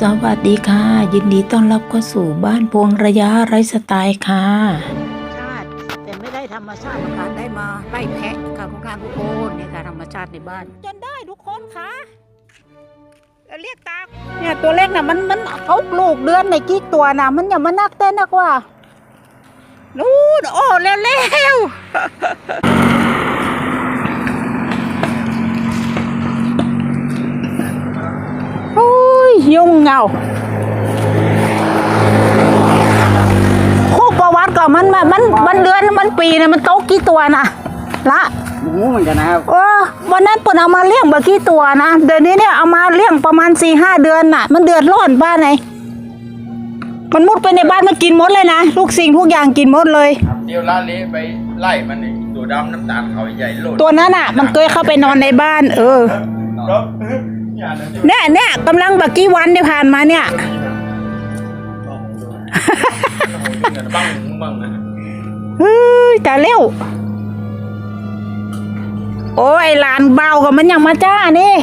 สวัสดีค่ะ ยินดีต้อนรับเข้าสู่บ้านพวงระยะไร้สไตล์ค่ะชาติแต่ไม่ได้ธรรมชาติหรอกค่ะได้มาไล่แพะค่ะคุณการทุกคนนี่ค่ะธรรมชาติในบ้าน จนได้ทุกคนค่ะเรียกตาเนี่ยตัวเล็กน่ะมันมันเอาลูกเดือนในกี่ตัวน่ะ มันอย่ามานักเต้นนักว่านู่นโอ้เร็วเยยุ่งเหงาคู่ประวัติก่อนมันมันมันมันเดือนมันปีนะมันโตกี่ตัวนะละหมูเหมือนกันนะครับเออวันนั้นเปิดเอามาเลี้ยงบากี่ตัวนะเดือนนี้เนี่ยเอามาเลี้ยงประมาณสี่ห้าเดือนน่ะ มันเดือดร้อนบ้านไหนมันมุดไปในบ้านมันกินหมดเลยนะทุกสิ่งทุกอย่างกินหมดเลยเดี๋ยวล่าเละไปไล่มันนี่ตัวดำน้ำตาลเขาใหญ่โลดตัวนั้นอะ มันเคยเข้าไปนอนในบ้าน เออครับอย่านะ เดี๋ยวเนี่ยเนี่ยกำลังบากี่วันที่ผ่านมาเนี่ยเงินบ้างบ้างนะเฮ้ยแต่เร็ว โอ้ยหลานเบากับมันยังมาจ้านี่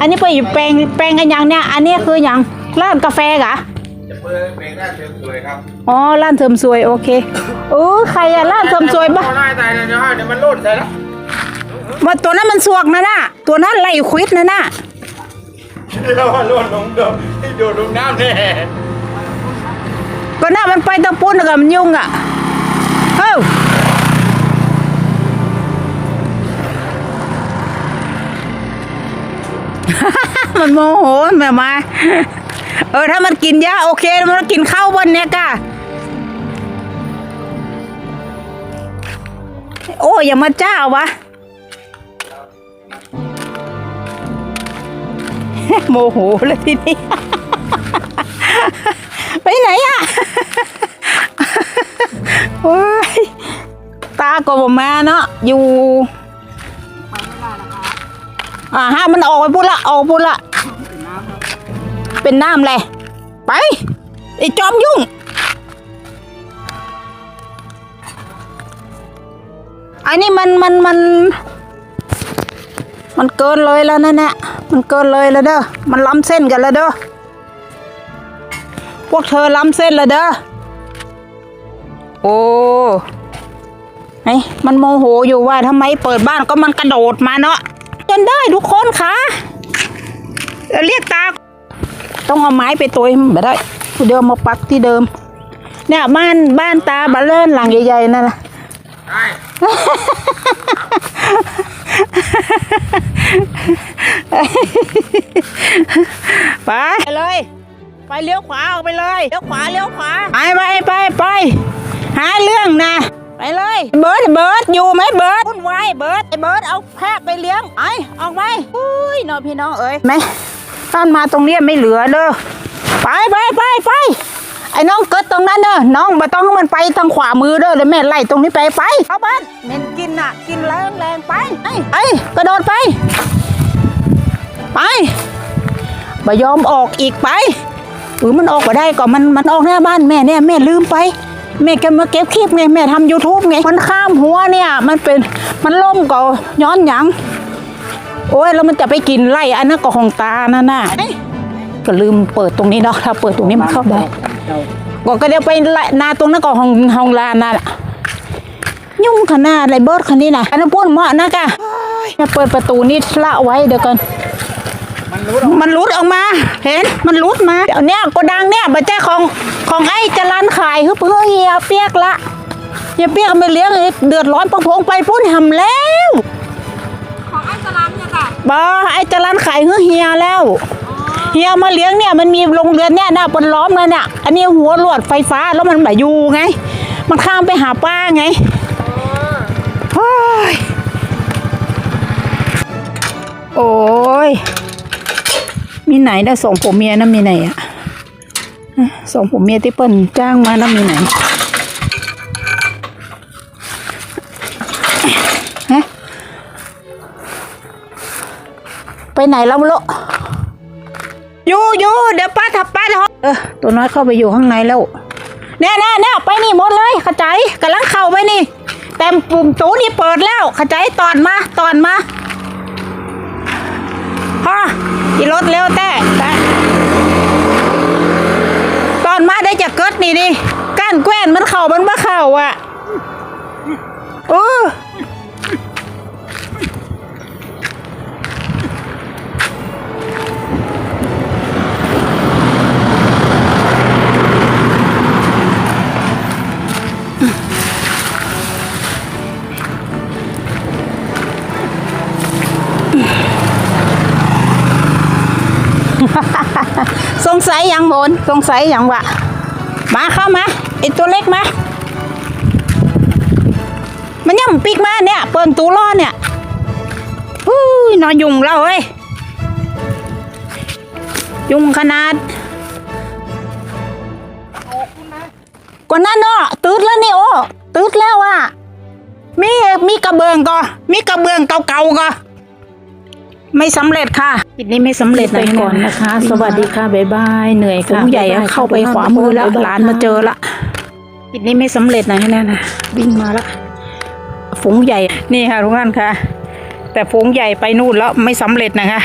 อันนี้ไปอยู่แปลงแปลงกันยังเนี่ย อันนี้คืออย่างร้านกาแฟกะจะเปิดเพลงหน้าเชิญสวยครับ อ๋อร้านเสริมสวยโอเคโอ้ใครอะร้านเสริมสวยบ้าไล่ตายเลยนะฮะเดี๋ยวมันโลดใส่แล้ว มาตัวนั้นมันสวกนะน่ะ ตัวนั้นไล่ควิดนะน่ะเดี๋ยวมันโลดลงเดี๋ยวให้โดดลงน้ำแน่ก็น่ามันไปตะปุ้นกับมันยุ่งอะเฮ้ามันโมโหแม่มาเออถ้ามันกินยาโอเคมันกินข้าวบนเนี้ยกะโอ้ยอย่ามาเจ้าวะ โมโหเลยทีนี้ ไปไหนอะโอ้ยตาก็บมาเนาะอยู่อ่าฮะมันออกไปพูดละออกพูดละ เป็นน้ำเลยไปไอ้จอมยุ่ง อันนี้มันมันมัน มันเกินเลยแล้วนั่นแหละมันเกินเลยแล้วเด้อ มันล้ำเส้นกันแล้วเด้อ พวกเธอล้ำเส้นแล้วเด้อ โอ้ไอ้มันโมโหอยู่ว่าทำไมเปิดบ้านก็มันกระโดดมาเนาะ จนได้ทุกคนค่ะเดี๋ยวเรียกตา ต้องเอาไม้ไปตัวให้มันไม่ได้เดี๋ยวเอามาปักที่เดิม เนี่ยบ้านบ้านตาบาเลินหลังใหญ่ๆนั่นนะใช่ ไปเลย ไปเลี้ยวขวาออกไปเลยเลี้ยวขวาเลี้ยวขวาไปไปไปไปหาเรื่องนะ ไปเลย เบิร์ดเบิร์ดอยู่ไหมเบิร์ดวุ่นวายเบิร์ดไอ้เบิร์ดเอาแพะไปเลี้ยงไอออกไปอุ้ยน้องพี่น้องเอ้ยไหมท่านมาตรงเนี้ยไม่เหลือเด้อไปไปไปไปไอ้น้องเกิดตรงนั้นเด้อน้องไม่ต้องให้มันไปทางขวามือเด้อเดี๋ยวแม่ไล่ตรงนี้ไปไปเข้าบ้านเม่นกินน่ะ กินแรงแรงไปไอ้ไอ้กระโดดไป ไปบ่ยอมออกอีกไปหรือมันออกมาได้ก็มันมันออกหน้าบ้านแม่เนี่ยแม่ลืมไป แม่แกมาเก็บคลิปไงแม่ทำ YouTube ไงมันข้ามหัวเนี่ย มันเป็นมันล่มก็ย้อนหยัง โอ้ยแล้วมันจะไปกินไล่อันนั้นก็ของตานั่นน่ะเก็ลืมเปิดตรงนี้เนาะถ้าเปิดตรงนี้มันเข้าได้ก็ก็เดี๋ยวไปไล่นาตรงนั้นก็ห้องห้องลานน่ะยุ่งขนาดไรเบิร์ดคันนี้นะอันนั้นพูดเหมาะนะกะเปิดประตูนี่ละไว้เดี๋ยวกันมัน มันรุดออกมา เห็นมันรุดมาเดี๋ยวเนี้ยโกดังเนี่ยบัจเจ้าของของไอ้จรันขายฮึเพื่อเฮียเปียกละเฮียเปียกเอาไปเลี้ยงอีกเดือดร้อนประพงไปพุ่นหำแล้วของไอ้สลัมเนี่ยค่ะบอไอ้จรันขายฮึเฮียแล้วเฮียมาเลี้ยงเนี่ยมันมีโรงเรือนเนี่ยหน้าบนล้อมเลยเนี่ยอันนี้หัวลวดไฟฟ้าแล้วมันแบบอยู่ไง มันข้ามไปหาป้าไงโอ้ยโอ้ย มีไหนได้ส่งผมเมียนะมีไหนอะส่งผมเมียที่เปิ้นจ้างมานะมีไหนฮะไปไหนแล้วไม่รู้อยู่อยู่เดี๋ยวป้าทับป้าแล้วเออตัวน้อยเข้าไปอยู่ข้างในแล้วเนี่ยเนี่ยเนี่ยไปนี่หมดเลยเข้าใจกำลังเข้าไปนี่แต่ปุ่มตูนี่เปิดแล้วเข้าใจตอนมาตอนมาฮะอีรถเร็วแต่อนมาได้จะเกิด นี่ดิก้านแกว้นมันเข่ามันบ่เข่าอะเออสงสัยย่างโมนสงสัยย่างวะ มาเข้ามาไอตัวเล็กมา มันย่ำปีกมาเนี่ย เปิดตูล้อเนี่ยอุ้ยนอนยุงเราเอ้ยยุงขนาดกว่านั้นเนาะตืดแล้วนี่โอ้ตืดแล้วอะมีมีกระเบื้องก็มีกระเบื้องเก่าๆก็ ไม่สำเร็จค่ะปิดนี้ไม่สำเร็จไปก่อนนะคะ สวัสดีค่ะบ๊ายบายเหนื่อยฝูค่ะงใหญ่อะบ๊ยบยเข้าไปขวามือแล้วหลานมาเจอละปิดนี้ไม่สำเร็จนะแน่นะวิ่งมาละฝูงใหญ่นี่ค่ะทุกท่านค่ะ แต่ฝูงใหญ่ไปนู่นแล้วไม่สำเร็จนะคะ